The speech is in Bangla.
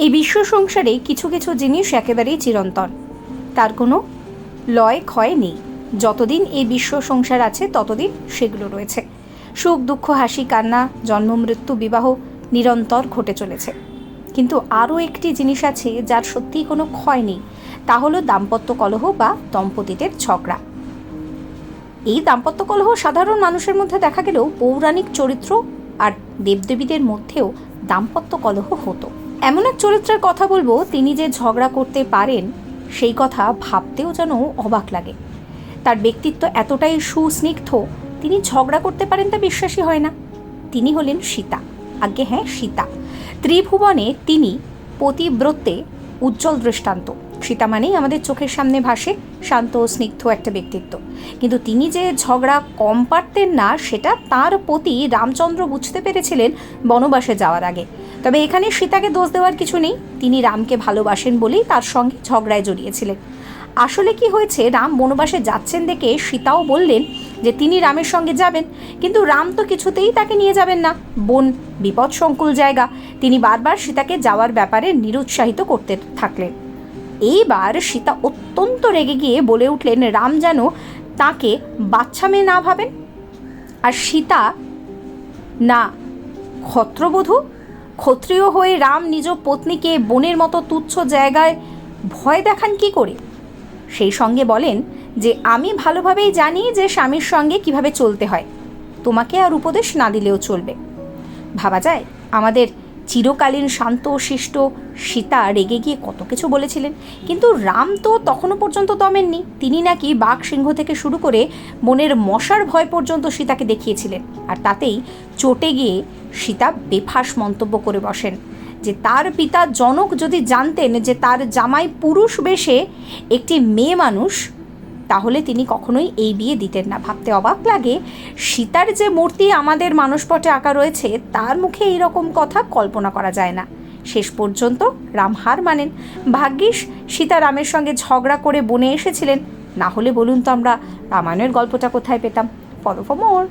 এই বিশ্ব সংসারে কিছু কিছু জিনিস একেবারেই চিরন্তন। তার কোনো লয় ক্ষয় নেই। যতদিন এই বিশ্ব সংসার আছে, ততদিন সেগুলো রয়েছে। সুখ, দুঃখ, হাসি, কান্না, জন্ম, মৃত্যু, বিবাহ নিরন্তর ঘটে চলেছে। কিন্তু আরও একটি জিনিস আছে যার সত্যিই কোনো ক্ষয় নেই। তা হলো দাম্পত্য কলহ বা দম্পতিদের ঝগড়া। এই দাম্পত্য কলহ সাধারণ মানুষের মধ্যে দেখা গেলেও পৌরাণিক চরিত্র আর দেবদেবীদের মধ্যেও দাম্পত্য কলহ হতো। এমন এক চরিত্রের কথা বলব, তিনি যে ঝগড়া করতে পারেন, সেই কথা ভাবতেও যেন অবাক লাগে। তার ব্যক্তিত্ব এতটাই সুস্নিগ্ধ, তিনি ঝগড়া করতে পারেন তা বিশ্বাসই হয় না। তিনি হলেন সীতা। আজ্ঞে হ্যাঁ সীতা। ত্রিভুবনে তিনি পতিব্রতে উজ্জ্বল দৃষ্টান্ত। সীতা মানেই আমাদের চোখের সামনে ভাসে শান্ত স্নিগ্ধ একটা ব্যক্তিত্ব। কিন্তু তিনি যে ঝগড়া কম পারতেন না, সেটা তার প্রতি রামচন্দ্র বুঝতে পেরেছিলেন বনবাসে যাওয়ার আগে। তবে এখানে সীতাকে দোষ দেওয়ার কিছু নেই, তিনি রামকে ভালোবাসেন বলেই তার সঙ্গে ঝগড়ায় জড়িয়েছিলেন। আসলে কি হয়েছে, রাম বনবাসে যাচ্ছেন দেখে সীতাও বললেন যে তিনি রামের সঙ্গে যাবেন, কিন্তু রাম তো কিছুতেই তাকে নিয়ে যাবেন না। বন, বিপদসংকুল জায়গা, তিনি বারবার সীতাকে যাওয়ার ব্যাপারে নিরুৎসাহিত করতে থাকলেন। এইবার সীতা অত্যন্ত রেগে গিয়ে বলে উঠলেন, রাম যেন তাকে বাচ্চা মেয়ে না ভাবেন? আর সীতা, না, ক্ষত্রবধূ, ক্ষত্রিয় হয়ে রাম নিজ পত্নীকে বনের মতো তুচ্ছ জায়গায় ভয় দেখান কি করে? সেই সঙ্গে বলেন যে, আমি ভালোভাবেই জানি যে স্বামীর সঙ্গে কীভাবে চলতে হয়। তোমাকে আর উপদেশ না দিলেও চলবে। ভাবা যায়, আমাদের চিরকালীন শান্ত শিষ্ট। সীতা রেগে গিয়ে কত কিছু বলেছিলেন। কিন্তু রাম তো তখনও পর্যন্ত দমেননি। তিনি নাকি বাঘ সিংহ থেকে শুরু করে মনের মশার ভয় পর্যন্ত সীতাকে দেখিয়েছিলেন। আর তাতেই চটে গিয়ে সীতা বেফাস মন্তব্য করে বসেন যে, তার পিতা জনক যদি জানতেন যে তার জামাই পুরুষ বেশে একটি মেয়ে মানুষ তাহলে তিনি কখনোই এই বিয়ে দিতেন না। ভাবতে অবাক লাগে, সীতার যে মূর্তি আমাদের মানসপটে আঁকা রয়েছে, তার মুখে এই রকম কথা কল্পনা করা যায় না। শেষ পর্যন্ত রাম হার মানেন। ভাগ্যিস সীতা রামের সঙ্গে ঝগড়া করে বনে এসেছিলেন। না হলে বলুন তো আমরা রামায়ণের গল্পটা কোথায় পেতাম। Follow for more.